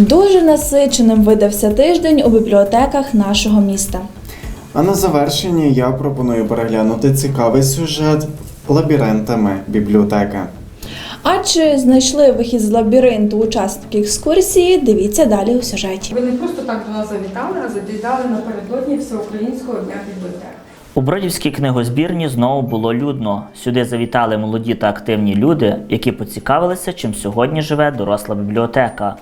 Дуже насиченим видався тиждень у бібліотеках нашого міста. А на завершення я пропоную переглянути цікавий сюжет лабіринтами бібліотеки. А чи знайшли вихід з лабіринту учасники екскурсії? Дивіться далі у сюжеті. Ви не просто так до нас завітали, а завітали напередодні Всеукраїнського дня бібліотек. У Бродівській книгозбірні знову було людно. Сюди завітали молоді та активні люди, які поцікавилися, чим сьогодні живе доросла бібліотека.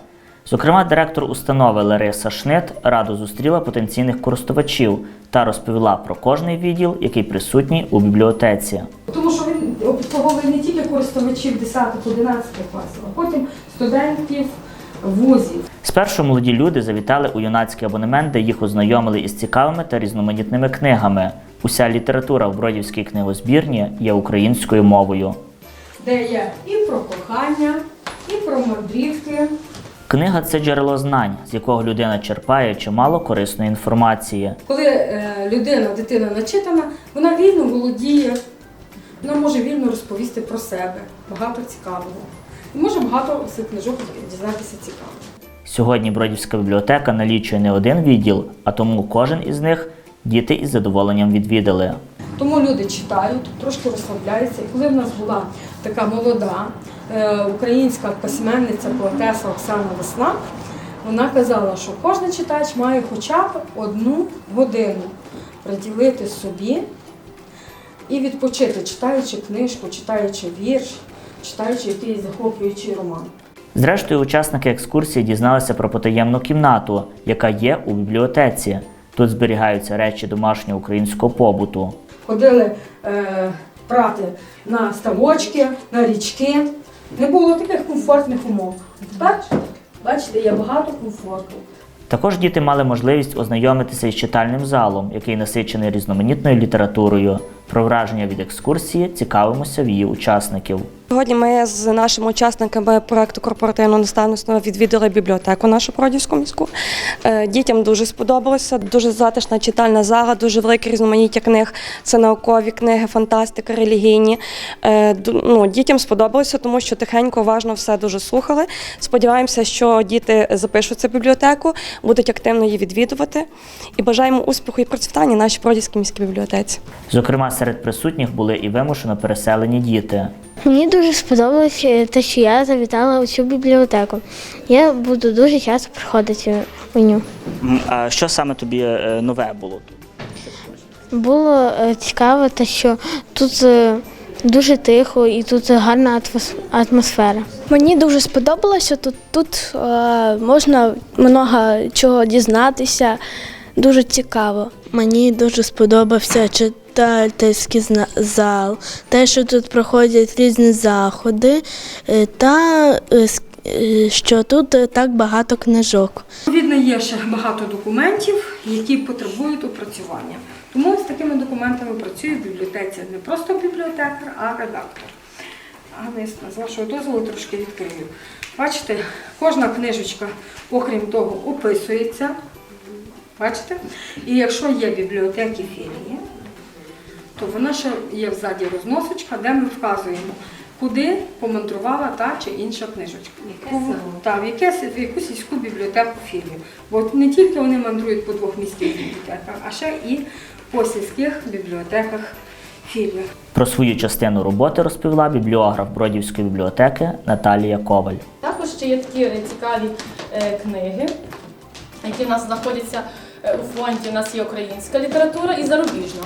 Зокрема, директор установи Лариса Шнит радо зустріла потенційних користувачів та розповіла про кожний відділ, який присутній у бібліотеці. Тому що він обслуговує не тільки користувачів 10-11 класів, а потім студентів вузів. Спершу молоді люди завітали у юнацький абонемент, де їх ознайомили із цікавими та різноманітними книгами. Уся література в Бродівській книгозбірні є українською мовою. де є і про кохання, і про мандрівки. Книга це джерело знань, з якого людина черпає чимало корисної інформації. Коли е, людина, дитина начитана, вона вільно володіє, вона може вільно розповісти про себе, багато цікавого. І може багато з цих книжок дізнатися цікавого. Сьогодні Бродівська бібліотека налічує не один відділ, а тому кожен із них діти із задоволенням відвідали. Тому люди читають, трошки розслабляються. І коли в нас була така молода е, українська письменниця, поетеса Оксана Весна, вона казала, що кожен читач має хоча б одну годину приділити собі і відпочити, читаючи книжку, читаючи вірш, читаючи якийсь захоплюючий роман. Зрештою, учасники екскурсії дізналися про потаємну кімнату, яка є у бібліотеці. Тут зберігаються речі домашнього українського побуту. Ходили е, прати на ставочки, на річки. Не було таких комфортних умов. Тепер, бачите, є багато комфорту. Також діти мали можливість ознайомитися із читальним залом, який насичений різноманітною літературою. Про враження від екскурсії цікавимося в її учасників. Сьогодні ми з нашими учасниками проекту корпоративного наставництва відвідали бібліотеку нашу Продівську міську. Е, Дітям дуже сподобалося. Дуже затишна читальна зала, дуже велике різноманіття книг. Це наукові книги, фантастика, релігійні. Е, Ну, дітям сподобалося, тому що тихенько, уважно все дуже слухали. Сподіваємося, що діти запишуться в бібліотеку, будуть активно її відвідувати. І бажаємо успіху і процвітання нашій Продівській міській бібліотеці. Зокрема, серед присутніх були і вимушено переселені діти. Мені дуже сподобалось е, те, що я завітала у цю бібліотеку. Я буду дуже часто приходити у ню. А що саме тобі е, нове було тут? Було е, цікаво, те, що тут дуже тихо і тут гарна атмосфера. Мені дуже сподобалося тут. Тут можна много чого дізнатися. Дуже цікаво. Мені дуже сподобався читательський зал, те, що тут проходять різні заходи, е, та е, е, що тут так багато книжок. Відповідно, є ще багато документів, які потребують опрацювання. Тому з такими документами працює в бібліотеці не просто бібліотекар, а редактор. А з вашого дозволу трошки відкрию. Бачите, кожна книжечка, окрім того, описується. Бачите? І якщо є бібліотеки філії, то вона ще є взаді розносочка, де ми вказуємо, куди помандрувала та чи інша книжечка. Яке Так, в, яке, в яку сільську бібліотеку філію. Бо не тільки вони мандрують по двох міських бібліотеках, а ще і по сільських бібліотеках філіях. Про свою частину роботи розповіла бібліограф Бродівської бібліотеки Наталія Коваль. Також ще є такі цікаві е, книги, які в нас знаходяться е, у фонді. У нас є українська література і зарубіжна.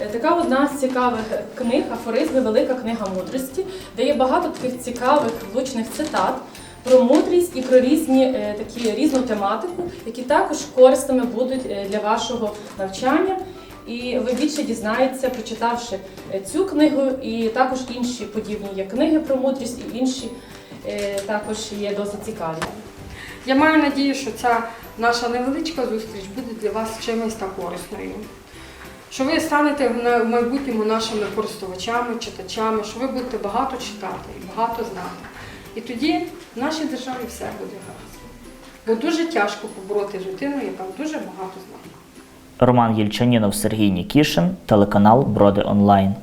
Е, Така одна з цікавих книг, афоризми, велика книга мудрості, де є багато таких цікавих влучних цитат про мудрість і про різні е, такі різну тематику, які також корисними будуть е, для вашого навчання. І ви більше дізнаєтеся, прочитавши цю книгу, і також інші подібні є книги про мудрість, і інші також є досить цікаві. Я маю надію, що ця наша невеличка зустріч буде для вас чимось та корисною. Що ви станете в майбутньому нашими користувачами, читачами, що ви будете багато читати і багато знати. І тоді в нашій державі все буде гаразд. Бо дуже тяжко побороти людину, яка дуже багато знає. Роман Єльчанінов, Сергій Нікішин, телеканал Броди Онлайн.